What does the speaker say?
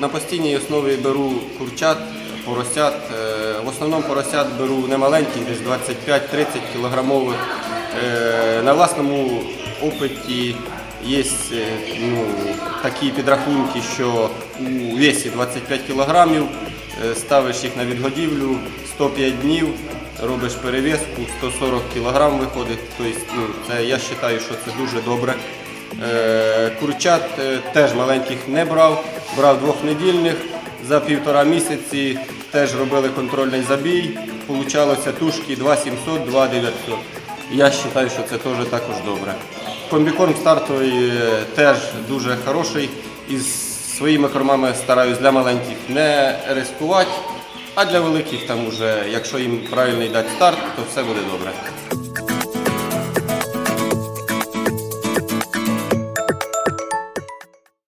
На постійній основі беру курчат, поросят. Е, В основному поросят беру немаленьких, десь 25-30 кілограмових. Е, На власному опиті є е, ну, такі підрахунки, що у весі 25 кілограмів ставиш їх на відгодівлю 105 днів, робиш перев'язку, 140 кілограм виходить. Тобто, ну, це, я вважаю, що це дуже добре. Е, Курчат е, теж маленьких не брав, брав двохнедільних. За півтора місяці теж робили контрольний забій. Получалося тушки 2700, 2900. Я вважаю, що це теж також добре. Комбікорм стартовий е, теж дуже хороший. Із своїми кормами стараюсь для маленьких не ризикувати, а для великих там уже, якщо їм правильний дати старт, то все буде добре.